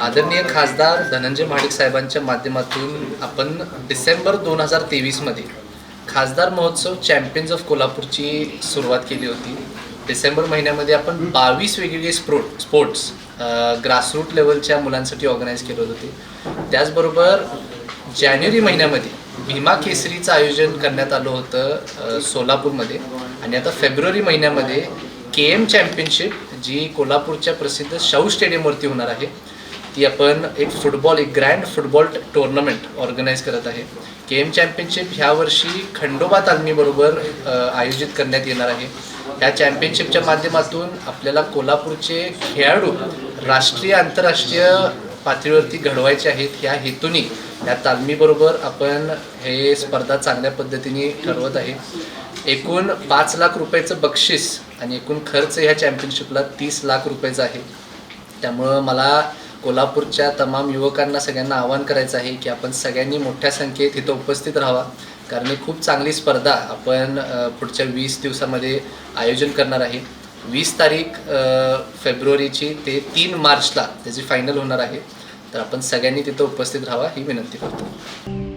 आदरणीय खासदार धनंजय महाडिक साहेबांच्या माध्यमातून आपण डिसेंबर दोन हजार तेवीसमध्ये खासदार महोत्सव चॅम्पियन्स ऑफ कोल्हापूरची सुरुवात केली होती. डिसेंबर महिन्यामध्ये आपण बावीस वेगवेगळे स्पोर्ट स्पोर्ट्स ग्रासरूट लेवलच्या मुलांसाठी ऑर्गनाईज केले होते. त्याचबरोबर जानेवारी महिन्यामध्ये भीमा केसरीचं आयोजन करण्यात आलं होतं सोलापूरमध्ये. आणि आता फेब्रुवारी महिन्यामध्ये के एम चॅम्पियनशिप जी कोल्हापूरच्या प्रसिद्ध शाहू स्टेडियमवरती होणार आहे. की आपण एक फुटबॉल एक ग्रँड फुटबॉल टुर्नामेंट ऑर्गनाईज करत आहे. के एम चॅम्पियनशिप ह्या वर्षी खंडोबा तालमीबरोबर आयोजित करण्यात येणार आहे. या चॅम्पियनशिपच्या माध्यमातून आपल्याला कोल्हापूरचे खेळाडू राष्ट्रीय आंतरराष्ट्रीय पातळीवरती घडवायचे आहेत. ह्या हेतूने या तालमीबरोबर आपण हे स्पर्धा चांगल्या पद्धतीने ठरवत आहे. एकूण पाच लाख रुपयाचं बक्षीस आणि एकूण खर्च ह्या चॅम्पियनशिपला तीस लाख रुपयाचा आहे. त्यामुळं मला कोल्हापूरच्या तमाम युवकांना सगळ्यांना आवाहन करायचं आहे की आपण सगळ्यांनी मोठ्या संख्येत इथं उपस्थित राहावा. कारण ही खूप चांगली स्पर्धा आपण पुढच्या वीस दिवसामध्ये आयोजन करणार आहे. वीस तारीख फेब्रुवारीची ते तीन मार्चला त्याची फायनल होणार आहे. तर आपण सगळ्यांनी तिथं उपस्थित राहावा ही विनंती करतो.